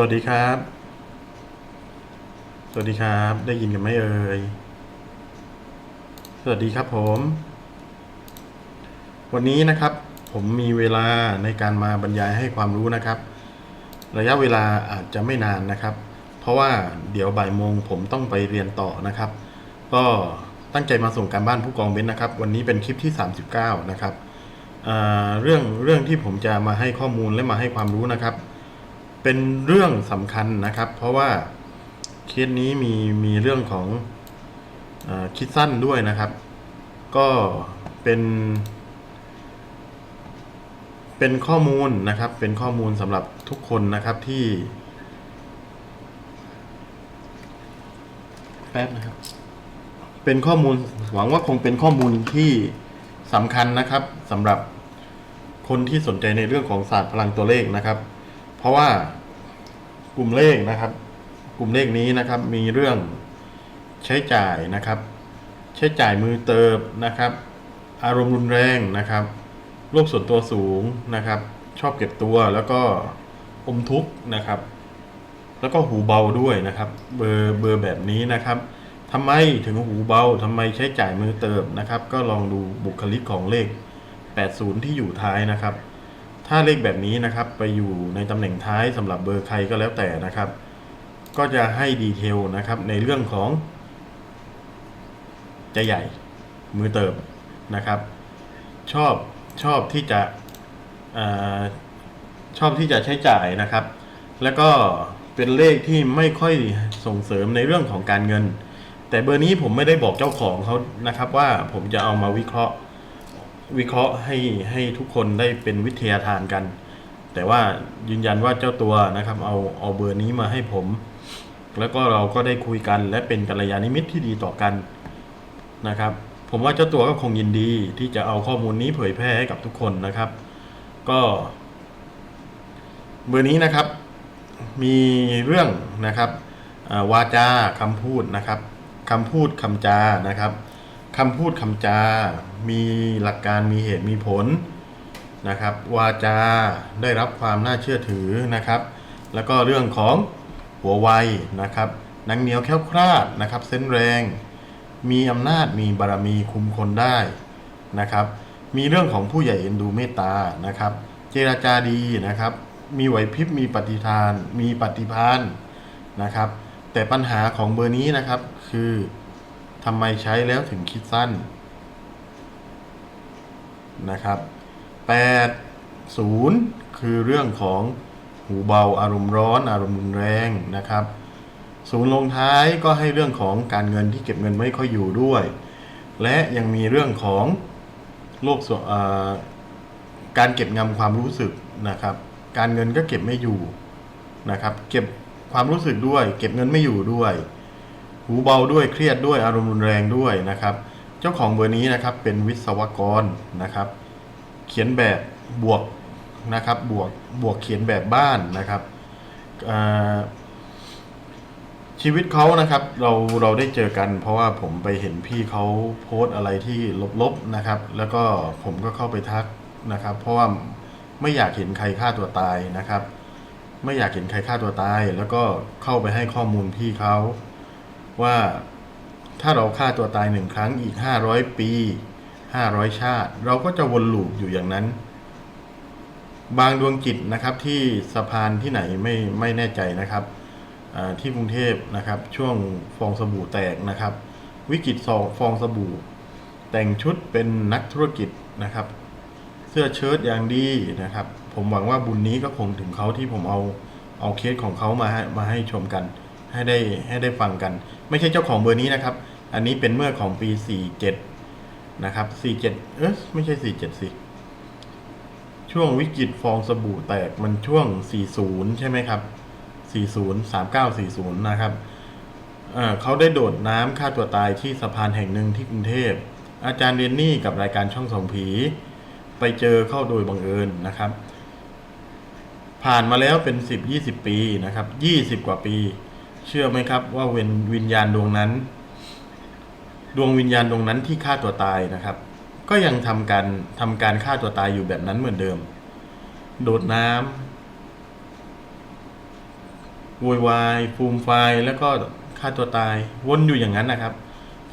วัสดีครับ สวัสดีครับ ได้ยินกันไหมเอ่ย สวัสดีครับผม วันนี้นะครับผมมีเวลาในการมาบรรยายให้ความรู้นะครับ ระยะเวลาอาจจะไม่นานนะครับ เพราะว่าเดี๋ยวบ่ายโมงผมต้องไปเรียนต่อนะครับ ก็ตั้งใจมาส่งการบ้านผู้กองเบนนะครับ วันนี้เป็นคลิปที่ 39 นะครับอ่าเรื่องเรื่องที่ผมจะมาให้ข้อมูลและมาให้ความรู้นะครับ เป็นเรื่องสำคัญนะครับ เพราะว่าเคสนี้มีมีเรื่องของอคิดสั้นด้วยนะครับ ก็เป็น เป็นข้อมูลนะครับ เป็นข้อมูลสำหรับทุกคนนะครับที่ แป๊บนะครับ เป็นข้อมูลหวังว่าคงเป็นข้อมูลที่สำคัญนะครับสำหรับคนที่สนใจในเรื่องของศาสตร์พลังตัวเลขนะครับ เพราะว่ากลุ่มเลขนะครับ กลุ่มเลขนี้นะครับมีเรื่องใช้จ่ายนะครับ ใช้จ่ายมือเติบนะครับ อารมณ์รุนแรงนะครับโรคส่วนตัวสูงนะครับ ชอบเก็บตัวแล้วก็อมทุกข์นะครับ แล้วก็หูเบาด้วยนะครับ เบอร์เบอร์แบบนี้นะครับทำไมถึงหูเบาทำไมใช้จ่ายมือเติบนะครับ ก็ลองดูบุคลิกของเลข 80 ที่อยู่ท้ายนะครับ ถ้าเลขแบบนี้นะครับไปอยู่ในตำแหน่งท้ายสำหรับเบอร์ใครก็แล้วแต่นะครับ ก็จะให้ดีเทลนะครับในเรื่องของ จะใหญ่มือเติบนะครับ ชอบชอบที่จะอชอบที่จะใช้จ่ายนะครับ แล้วก็เป็นเลขที่ไม่ค่อยส่งเสริมในเรื่องของการเงิน แต่เบอร์นี้ผมไม่ได้บอกเจ้าของเขานะครับว่าผมจะเอามาวิเคราะห์ วิเคราะห์ให้ให้ทุกคนได้เป็นวิทยาทานกัน แต่ว่ายืนยันว่าเจ้าตัวนะครับ เอาเอาเบอร์นี้มาให้ผม แล้วก็เราก็ได้คุยกันและเป็นกัลยาณมิตรที่ดีต่อกันนะครับ ผมว่าเจ้าตัวก็คงยินดีที่จะเอาข้อมูลนี้เผยแพร่ให้กับทุกคนนะครับ ก็เบอร์นี้นะครับ มีเรื่องนะครับาวาจาคำพูดนะครับคำพูดคำจานะครับ คำพูดคำจา มีหลักการมีเหตุมีผลนะครับ วาจาได้รับความน่าเชื่อถือนะครับ แล้วก็เรื่องของหัวไวนะครับนังเหนียวแค้วคลาดนะครับ เส้นแรง มีอำนาจมีบารมีคุมคนได้นะครับ มีเรื่องของผู้ใหญ่เอ็นดูเมตตานะครับ เจราจาดีนะครับ มีไหวพริบมีปฏิทาน มีปฏิพานนะครับ แต่ปัญหาของเบอร์นี้นะครับคือ ทำไมใช้แล้วถึงคิดสั้นนะครับ 80 คือเรื่องของหูเบาอารมณ์ร้อนอารมณ์รุนแรงนะครับศูนย์ลงท้ายก็ให้เรื่องของการเงินที่เก็บเงินไม่ค่อยอยู่ด้วย และยังมีเรื่องของโรคการเก็บงำความรู้สึกนะครับ การเงินก็เก็บไม่อยู่นะครับ เก็บความรู้สึกด้วย เก็บเงินไม่อยู่ด้วย หูเบาด้วยเครียดด้วยอารมณ์รุนแรงด้วยนะครับ เจ้าของเบอร์นี้นะครับเป็นวิศวกรนะครับ เขียนแบบบวกนะครับบวกบวกเขียนแบบบ้านนะครับชีวิตเขานะครับเราเราได้เจอกัน เพราะว่าผมไปเห็นพี่เขาโพสต์อะไรที่ลบๆนะครับ แล้วก็ผมก็เข้าไปทักนะครับ เพราะว่าไม่อยากเห็นใครฆ่าตัวตายนะครับ ไม่อยากเห็นใครฆ่าตัวตาย แล้วก็เข้าไปให้ข้อมูลพี่เขา ว่าถ้าเราฆ่าตัวตายหนึ่งครั้งอีกห้าร้อยปีห้าร้อยชาติ เราก็จะวนลูปอยู่อย่างนั้น บางดวงจิตนะครับที่สะพานที่ไหนไม่ไม่แน่ใจนะครับที่กรุงเทพนะครับ ช่วงฟองสบู่แตกนะครับ วิกฤตซองฟองสบู่ แต่งชุดเป็นนักธุรกิจนะครับ เสื้อเชิ้ตอย่างดีนะครับ ผมหวังว่าบุญนี้ก็คงถึงเขาที่ผมเอาเอาเคสของเขามาให้มาให้ชมกัน ให้ได้ให้ได้ฟังกัน ไม่ใช่เจ้าของเบอร์นี้นะครับ อันนี้เป็นเมื่อของปี 47 นะครับ 47 เอ๊ะไม่ใช่ 47สิช่วงวิกฤตฟองสบู่แตกมันช่วง 40 ใช่ไหมครับ 40 3940 นะครับเขาได้โดดน้ำฆ่าตัวตายที่สะพานแห่งหนึ่งที่กรุงเทพ อาจารย์เรนนี่กับรายการช่องสองผี ไปเจอเข้าโดยบังเอิญนะครับ ผ่านมาแล้วเป็น 10 20 ปีนะครับ 20 กว่าปี เชื่อไหมครับว่าเวนวิญญาณดวงนั้น ดวงวิญญาณดวงนั้นที่ฆ่าตัวตายนะครับ ก็ยังทำการทำการฆ่าตัวตายอยู่แบบนั้นเหมือนเดิม โดดน้ำโวยวายฟูมไฟแล้วก็ฆ่าตัวตายวนอยู่อย่างนั้นนะครับ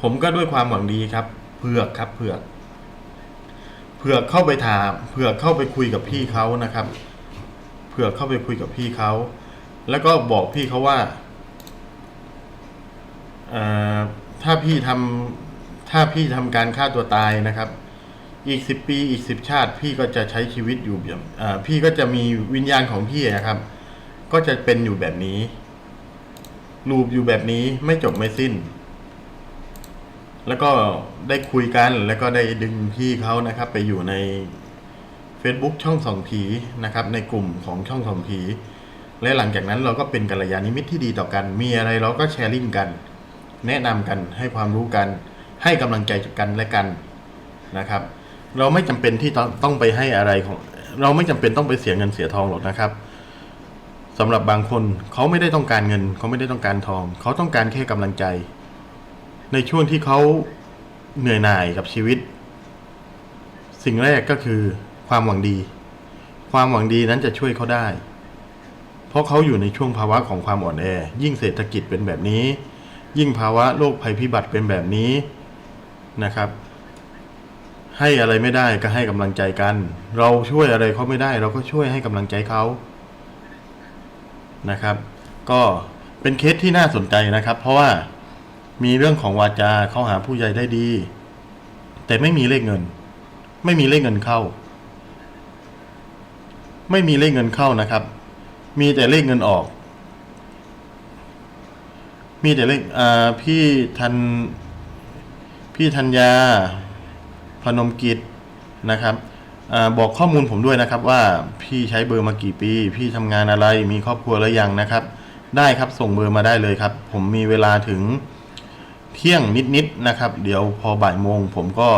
ผมก็ด้วยความหวังดีครับเผือกครับเผือกเผือกเข้าไปถามเผือกเข้าไปคุยกับพี่เขานะครับเผือกเข้าไปคุยกับพี่เขาแล้วก็บอกพี่เขาว่า ถ้าพี่ทำถ้าพี่ทำการฆ่าตัวตายนะครับ อีกสิบปีอีกสิบชาติ พี่ก็จะใช้ชีวิตอยู่แบบพี่ก็จะมีวิญญาณของพี่นะครับ ก็จะเป็นอยู่แบบนี้ลูปอยู่แบบนี้ไม่จบไม่สิ้น แล้วก็ได้คุยกันแล้วก็ได้ดึงพี่เขานะครับ ไปอยู่ใน Facebook ช่องสองผีนะครับ ในกลุ่มของช่องสองผีและหลังจากนั้นเราก็เป็นกัลยาณมิตรที่ดีต่อกัน มีอะไรเราก็แชร์ลิงก์กัน แนะนำกันให้ความรู้กัน ให้กำลังใจกันและกันนะครับ เราไม่จำเป็นที่ต้องต้องไปให้อะไรของ เราไม่จำเป็นต้องไปเสียเงินเสียทองหรอกนะครับสำหรับบางคนเขาไม่ได้ต้องการเงินเขาไม่ได้ต้องการทอง เขาต้องการแค่กำลังใจ ในช่วงที่เขาเหนื่อยหน่ายกับชีวิต สิ่งแรกก็คือความหวังดี ความหวังดีนั้นจะช่วยเขาได้ เพราะเขาอยู่ในช่วงภาวะของความอ่อนแอ ยิ่งเศรษฐกิจเป็นแบบนี้ ยิ่งภาวะโรคภัยพิบัติเป็นแบบนี้นะครับ ให้อะไรไม่ได้ก็ให้กำลังใจกัน เราช่วยอะไรเขาไม่ได้ เราก็ช่วยให้กำลังใจเขานะครับ ก็เป็นเคสที่น่าสนใจนะครับ เพราะว่ามีเรื่องของวาจาเข้าหาผู้ใหญ่ได้ดี แต่ไม่มีเลขเงิน ไม่มีเลขเงินเข้า ไม่มีเลขเงินเข้านะครับ มีแต่เลขเงินออก มีแต่เลขอ่าพี่ทันพี่ธัญญาพนมกิจนะครับอบอกข้อมูลผมด้วยนะครับว่าพี่ใช้เบอร์มากี่ปี พี่ทำงานอะไรมีครอบครัวแล้วยังนะครับ ได้ครับส่งเบอร์มาได้เลยครับ ผมมีเวลาถึงเที่ยงนิดๆนะครับ เดี๋ยวพอบ่ายโมงผมก็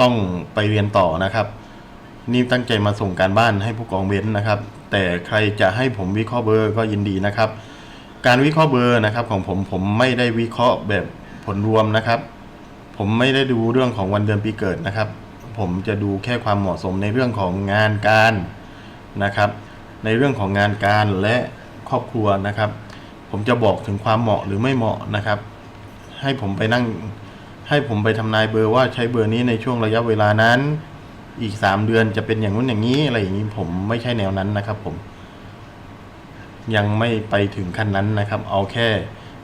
ต้องไปเรียนต่อนะครับ นี่ตั้งใจมาส่งการบ้านให้ผู้กองเว้นนะครับ แต่ใครจะให้ผมวิเคราะห์เบอร์ก็ยินดีนะครับ การวิเคราะห์เบอร์นะครับของผมผมไม่ได้วิเคราะห์แบบผลรวมนะครับ ผมไม่ได้ดูเรื่องของวันเดือนปีเกิดนะครับ ผมจะดูแค่ความเหมาะสมในเรื่องของงานการนะครับ ในเรื่องของงานการและครอบครัวนะครับ ผมจะบอกถึงความเหมาะหรือไม่เหมาะนะครับ ให้ผมไปนั่งให้ผมไปทำนายเบอร์ว่าใช้เบอร์นี้ในช่วงระยะเวลานั้น อีกสามเดือนจะเป็นอย่างนู้นอย่างนี้อะไรอย่างนี้ผมไม่ใช่แนวนั้นนะครับผม ยังไม่ไปถึงขั้นนั้นนะครับ เอาแค่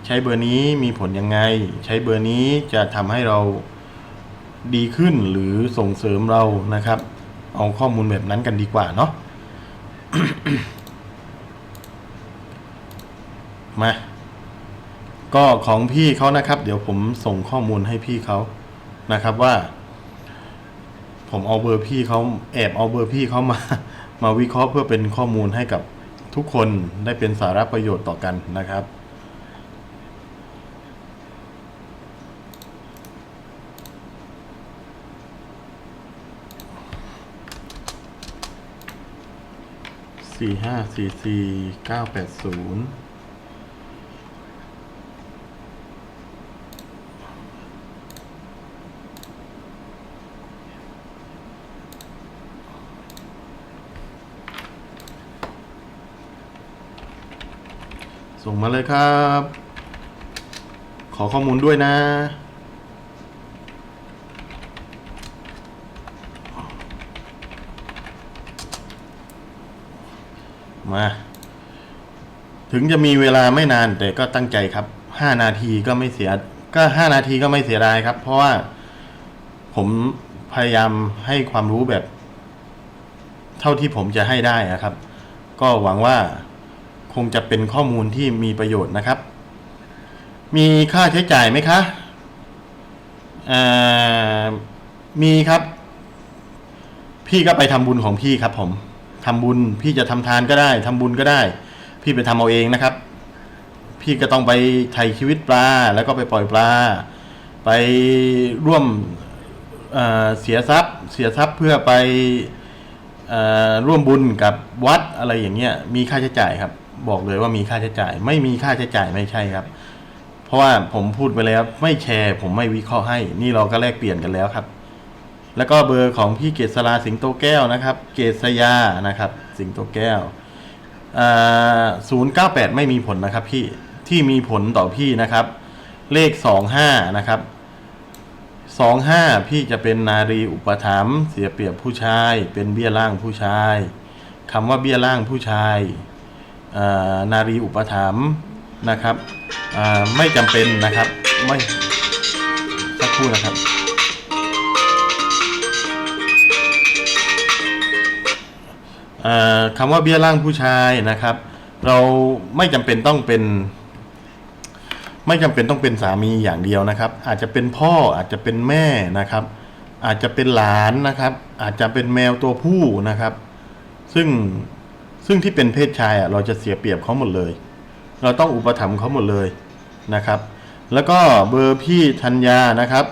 ใช้เบอร์นี้มีผลยังไง ใช้เบอร์นี้จะทำให้เราดีขึ้นหรือส่งเสริมเรานะครับ เอาข้อมูลแบบนั้นกันดีกว่าเนาะมา ก็ของพี่เขานะครับ เดี๋ยวผมส่งข้อมูลให้พี่เขานะครับว่า ผมเอาเบอร์พี่เขาแอบเอาเบอร์พี่เขามา มาวิเคราะห์เพื่อเป็นข้อมูลให้กับ ทุกคนได้เป็นสาระประโยชน์ต่อกันนะครับ สี่ห้าสี่สี่เก้าแปดศูนย์ ส่งมาเลยครับ ขอข้อมูลด้วยนะ มา ถึงจะมีเวลาไม่นานแต่ก็ตั้งใจครับห้านาทีก็ไม่เสีย ก็ห้านาทีก็ไม่เสียดายครับ เพราะว่าผมพยายามให้ความรู้แบบ เท่าที่ผมจะให้ได้อะครับ ก็หวังว่า คงจะเป็นข้อมูลที่มีประโยชน์นะครับ มีค่าใช้จ่ายไหมคะอ่ามีครับ พี่ก็ไปทำบุญของพี่ครับ ผมทำบุญพี่จะทำทานก็ได้ทำบุญก็ได้ พี่ไปทำเอาเองนะครับ พี่ก็ต้องไปไถ่ชีวิตปลา แล้วก็ไปปล่อยปลา ไปร่วมเเสียทรัพย์ เสียทรัพย์เพื่อไปอร่วมบุญกับวัดอะไรอย่างเงี้ย มีค่าใช้จ่ายครับ บอกเลยว่ามีค่าใช้จ่าย ไม่มีค่าใช้จ่ายไม่ใช่ครับ เพราะว่าผมพูดไปแล้วไม่แชร์ ผมไม่วิเคราะห์ให้ นี่เราก็แลกเปลี่ยนกันแล้วครับ แล้วก็เบอร์ของพี่เกษราสิงโตแก้วนะครับ เกษยานะครับ สิงโตแก้วศูนย์เก้าแปดไม่มีผลนะครับพี่ที่มีผลต่อพี่นะครับ เลขสองห้านะครับสองห้าพี่จะเป็นนารีอุปถัมภ์เสียเปรียบผู้ชาย เป็นเบี้ยล่างผู้ชายคำว่าเบี้ยล่างผู้ชาย นารีอุปถัมภ์นะครับไม่จำเป็นนะครับไม่สักครู่นะครับคำว่าเบี้ยล่างผู้ชายนะครับ เราไม่จำเป็นต้องเป็น ไม่จำเป็นต้องเป็นสามีอย่างเดียวนะครับ อาจจะเป็นพ่ออาจจะเป็นแม่นะครับ อาจจะเป็นหลานนะครับ อาจจะเป็นแมวตัวผู้นะครับ ซึ่ง ซึ่งที่เป็นเพศชายอะเราจะเสียเปรียบเขาหมดเลย เราต้องอุปถัมภ์เขาหมดเลยนะครับ แล้วก็เบอร์พี่ธัญญานะครับ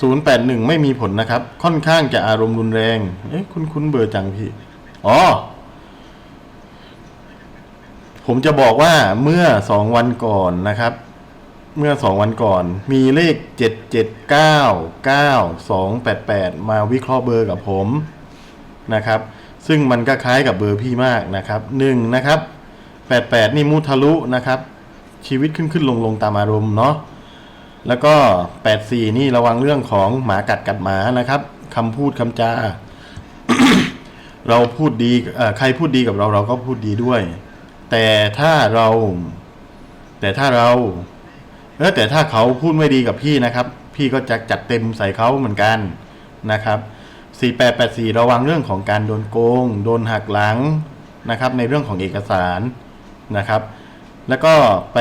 ศูนย์แปดหนึ่งไม่มีผลนะครับ ค่อนข้างจะอารมณ์รุนแรง เอ๊ะคุณคุณเบอร์จังพี่ อ๋อ ผมจะบอกว่าเมื่อสองวันก่อนนะครับ เมื่อสองวันก่อน มีเลขเจ็ดเจ็ดเก้าเก้าสองแปดแปดมาวิเคราะห์เบอร์กับผม นะครับ ซึ่งมันก็คล้ายกับเบอร์พี่มากนะครับหนึ่งนะครับแปดแปดนี่มุทะลุนะครับ ชีวิตขึ้นขึ้นลงลงตามอารมณ์เนาะแล้วก็ 84 นี่ระวังเรื่องของหมากัดกัดหมานะครับคำพูดคำจา เราพูดดีเอ่อใครพูดดีกับเราเราก็พูดดีด้วย แต่ถ้าเรา แต่ถ้าเราเออแต่ถ้าเขาพูดไม่ดีกับพี่นะครับ พี่ก็จะจัดเต็มใส่เขาเหมือนกันนะครับ 4884 ระวังเรื่องของการโดนโกง โดนหักหลังนะครับ ในเรื่องของเอกสารนะครับ แล้วก็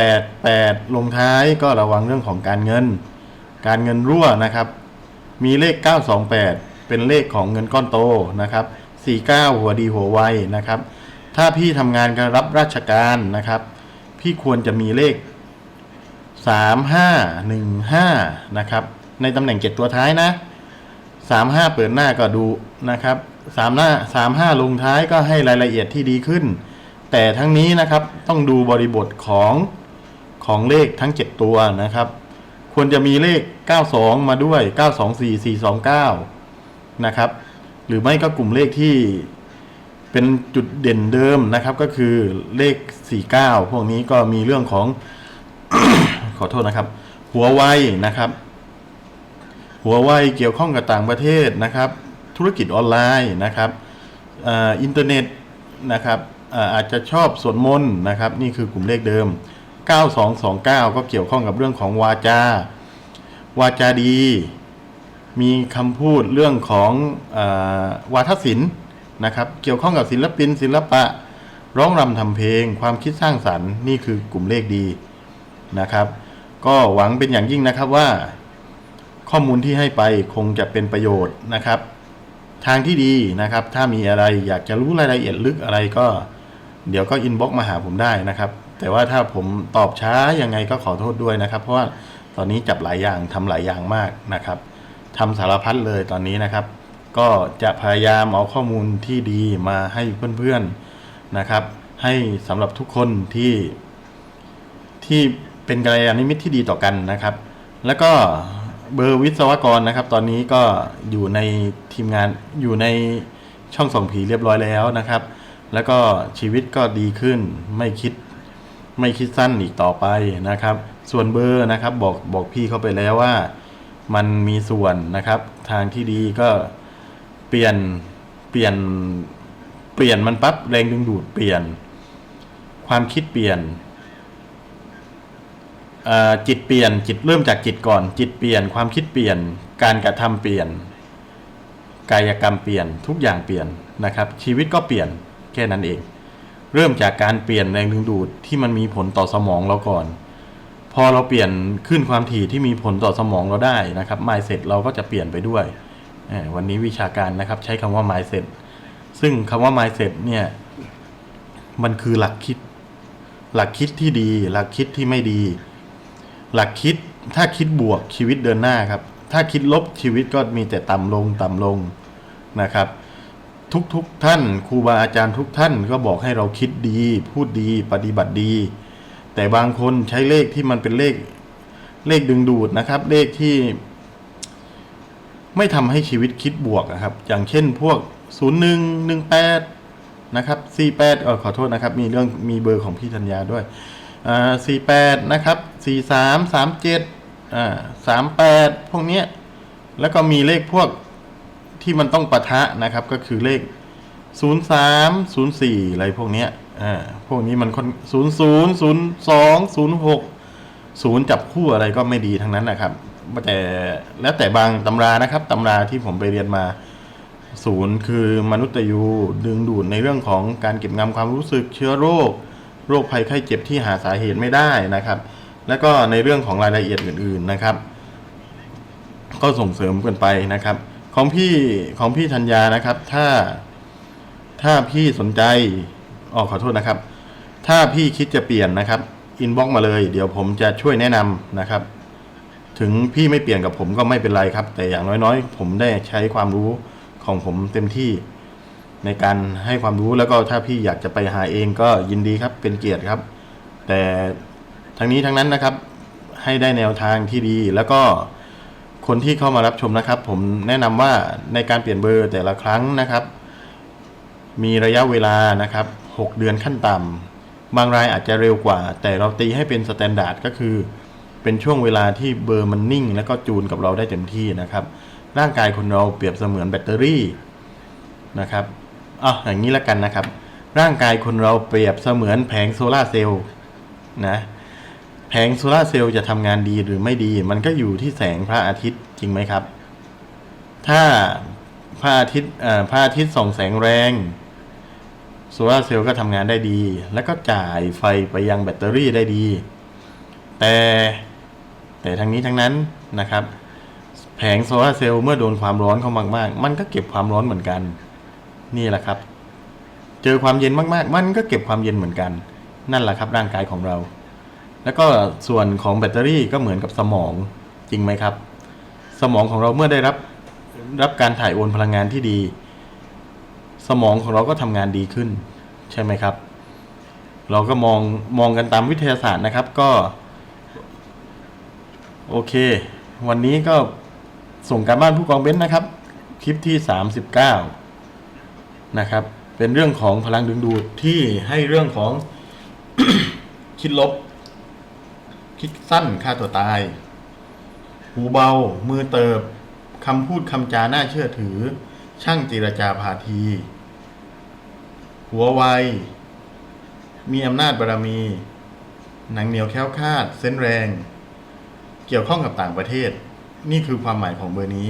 8 8 ลงท้ายก็ระวังเรื่องของการเงิน การเงินรั่วนะครับ มีเลข 928 เป็นเลขของเงินก้อนโตนะครับ 49 หัวดีหัวไวนะครับ ถ้าพี่ทำงานกับรับราชการนะครับ พี่ควรจะมีเลข 3515 นะครับ ในตำแหน่ง 7 ตัวท้ายนะ 35เปิดหน้าก็ดูนะครับ3หน้า35ลงท้ายก็ให้รายละเอียดที่ดีขึ้น แต่ทั้งนี้นะครับต้องดูบริบทของของเลขทั้ง 7 ตัวนะครับ ควรจะมีเลข 92 มาด้วย 924 429 นะครับ หรือไม่ก็กลุ่มเลขที่เป็นจุดเด่นเดิมนะครับ ก็คือเลข 49 พวกนี้ก็มีเรื่องของ ขอโทษนะครับ หัวไวนะครับ หัวไวเกี่ยวข้องกับต่างประเทศนะครับ ธุรกิจออนไลน์นะครับอ,อินเทอร์เน็ตนะครับอาอาจจะชอบสวดมนต์นะครับ นี่คือกลุ่มเลขเดิม 9229 ก็เกี่ยวข้องกับเรื่องของวาจา วาจาดี มีคำพูดเรื่องของอาวาทศิลป์นะครับ เกี่ยวข้องกับศิลปิน ศิลปะ ร้องรำทำเพลง ความคิดสร้างสรรค์ นี่คือกลุ่มเลขดีนะครับ ก็หวังเป็นอย่างยิ่งนะครับว่า ข้อมูลที่ให้ไปคงจะเป็นประโยชน์นะครับ ทางที่ดีนะครับ ถ้ามีอะไรอยากจะรู้รายละเอียดลึกอะไรก็ เดี๋ยวก็อินบ็อกมาหาผมได้นะครับ แต่ว่าถ้าผมตอบช้ายังไงก็ขอโทษด้วยนะครับ เพราะว่าตอนนี้จับหลายอย่างทำหลายอย่างมากนะครับทำสารพัดเลยตอนนี้นะครับ ก็จะพยายามเอาข้อมูลที่ดีมาให้เพื่อนๆนะครับ ให้สำหรับทุกคนที่ที่เป็นกัลยาณมิตรที่ดีต่อกันนะครับ แล้วก็ เบอร์วิศวกรนะครับ ตอนนี้ก็อยู่ในทีมงานอยู่ในช่องส่องผีเรียบร้อยแล้วนะครับ แล้วก็ชีวิตก็ดีขึ้นไม่คิดไม่คิดสั้นอีกต่อไปนะครับ ส่วนเบอร์นะครับบอกบอกพี่เขาไปแล้วว่า มันมีส่วนนะครับ ทางที่ดีก็เปลี่ยนเปลี่ยนเปลี่ยนมันปั๊บแรงดึงดูดเปลี่ยน ความคิดเปลี่ยน จิตเปลี่ยนจิตเริ่มจากจิตก่อน จิตเปลี่ยนความคิดเปลี่ยน การกระทำเปลี่ยน กายกรรมเปลี่ยนทุกอย่างเปลี่ยนนะครับ ชีวิตก็เปลี่ยนแค่นั้นเอง เริ่มจากการเปลี่ยนแรงดึงดูดที่มันมีผลต่อสมองเราก่อน พอเราเปลี่ยนขึ้นความถี่ที่มีผลต่อสมองเราได้นะครับ mindset เราก็จะเปลี่ยนไปด้วยวันนี้วิชาการนะครับใช้คำว่า mindset ซึ่งคำว่า mindset เนี่ยมันคือหลักคิด หลักคิดที่ดี หลักคิดที่ไม่ดี หลักคิดถ้าคิดบวกชีวิตเดินหน้าครับ ถ้าคิดลบชีวิตก็มีแต่ต่ำลงต่ำลงนะครับ ทุกๆทท่านครูบาอาจารย์ทุกท่านก็บอกให้เราคิดดี พูดดีปฏิบัติดี แต่บางคนใช้เลขที่มันเป็นเลขเลขดึงดูดนะครับ เลขที่ ไม่ทำให้ชีวิตคิดบวกอะครับ อย่างเช่นพวก 0 1 1 8 นะครับ 48เออขอโทษนะครับ มีเรื่องมีเบอร์ของพี่ธัญญาด้วยอ่า48 นะครับ 43 37อ่า38พวกเนี้ยแล้วก็มีเลขพวกที่มันต้องปะทะนะครับ ก็คือเลข03 04อะไรพวกเนี้ยอ่าพวกนี้มันคน00 02 06ศูนย์จับคู่อะไรก็ไม่ดีทั้งนั้นนะครับแต่แล้วแต่บางตำรานะครับตำราที่ผมไปเรียนมาศูนย์คือมนุษย์ยูดึงดูดในเรื่องของการเก็บงำความรู้สึกเชื้อโรค โรคภัยไข้เจ็บที่หาสาเหตุไม่ได้นะครับ แล้วก็ในเรื่องของรายละเอียดอื่น ๆนะครับ ก็ส่งเสริมกันไปนะครับ ของพี่ของพี่ธัญญานะครับ ถ้าถ้าพี่สนใจอ๋อขอโทษนะครับ ถ้าพี่คิดจะเปลี่ยนนะครับอินบ็อกมาเลย เดี๋ยวผมจะช่วยแนะนำนะครับ ถึงพี่ไม่เปลี่ยนกับผมก็ไม่เป็นไรครับ แต่อย่างน้อยๆ ผมได้ใช้ความรู้ของผมเต็มที่ในการให้ความรู้แล้วก็ถ้าพี่อยากจะไปหาเองก็ยินดีครับเป็นเกียรติครับ แต่ ทั้งนี้ทั้งนั้นนะครับให้ได้แนวทางที่ดี แล้วก็คนที่เข้ามารับชมนะครับ ผมแนะนำว่าในการเปลี่ยนเบอร์แต่ละครั้งนะครับ มีระยะเวลานะครับ 6 เดือนขั้นต่ำบางรายอาจจะเร็วกว่า แต่เราตีให้เป็นสแตนดาร์ดก็คือ เป็นช่วงเวลาที่เบอร์มันนิ่ง แล้วก็จูนกับเราได้เต็มที่นะครับ ร่างกายคนเราเปรียบเสมือนแบตเตอรี่นะครับอะอย่างนี้ล้วกันนะครับ ร่างกายคนเราเปรียบเสมือนแผงโซลาเซลล์นะ แผงโซลาเซลล์จะทำงานดีหรือไม่ดี มันก็อยู่ที่แสงพระอาทิตย์จริงไหมครับ ถ้าพระอาทิตย์พระอาทิตย์ส่องแสงแรงโซลาเซลล์ก็ทำงานได้ดี แล้วก็จ่ายไฟไปยังแบตเตอรี่ได้ดี แต่แต่ทั้งนี้ทั้งนั้นนะครับ แผงโซลาเซลล์เมื่อโดนความร้อนเข้ามากๆ มันก็เก็บความร้อนเหมือนกัน นี่แหละครับ เจอความเย็นมากๆ มันก็เก็บความเย็นเหมือนกัน นั่นแหละครับร่างกายของเรา แล้วก็ส่วนของแบตเตอรี่ก็เหมือนกับสมองจริงไหมครับ สมองของเราเมื่อได้รับรับการถ่ายโอนพลังงานที่ดี สมองของเราก็ทำงานดีขึ้น ใช่ไหมครับ เราก็มองมองกันตามวิทยาศาสตร์นะครับก็ โอเค วันนี้ก็ส่งการบ้านผู้กองเบ้นนะครับ คลิปที่ 39 นะครับ เป็นเรื่องของพลังดึงดูดที่ให้เรื่องของคิดลบ คิดสั้นฆ่าตัวตาย หูเบา มือเติบคำพูดคำจาน่าเชื่อถือ ช่างจิรจาพาที หัวไว มีอำนาจบารมี หนังเหนียวแค้วคาด เส้นแรง เกี่ยวข้องกับต่างประเทศ นี่คือความหมายของเบอร์นี้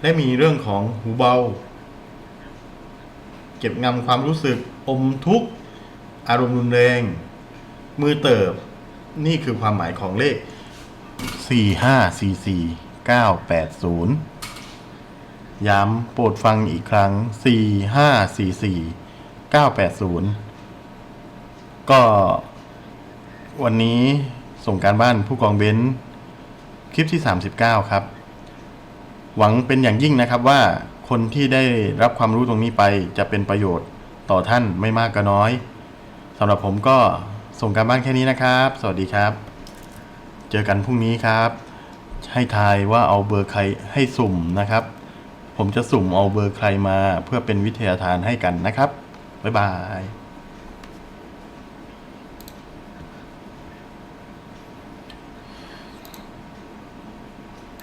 และมีเรื่องของหูเบา เก็บงำความรู้สึกอมทุกข์ อารมณ์รุนแรง มือเติบ นี่คือความหมายของเลข 4 5 4 4 9 8 0 ย้ำโปรดฟังอีกครั้ง 4 5 4 4 9 8 0 ก็วันนี้ส่งการบ้านผู้กองเบนซ์คลิปที่ 39 ครับ หวังเป็นอย่างยิ่งนะครับว่าคนที่ได้รับความรู้ตรงนี้ไปจะเป็นประโยชน์ต่อท่านไม่มากก็น้อยสำหรับผมก็ ส่งการบ้านแค่นี้นะครับ สวัสดีครับ เจอกันพรุ่งนี้ครับ ให้ทายว่าเอาเบอร์ใครให้สุ่มนะครับ ผมจะสุ่มเอาเบอร์ใครมาเพื่อเป็นวิทยาทานให้กันนะครับ บ๊ายบาย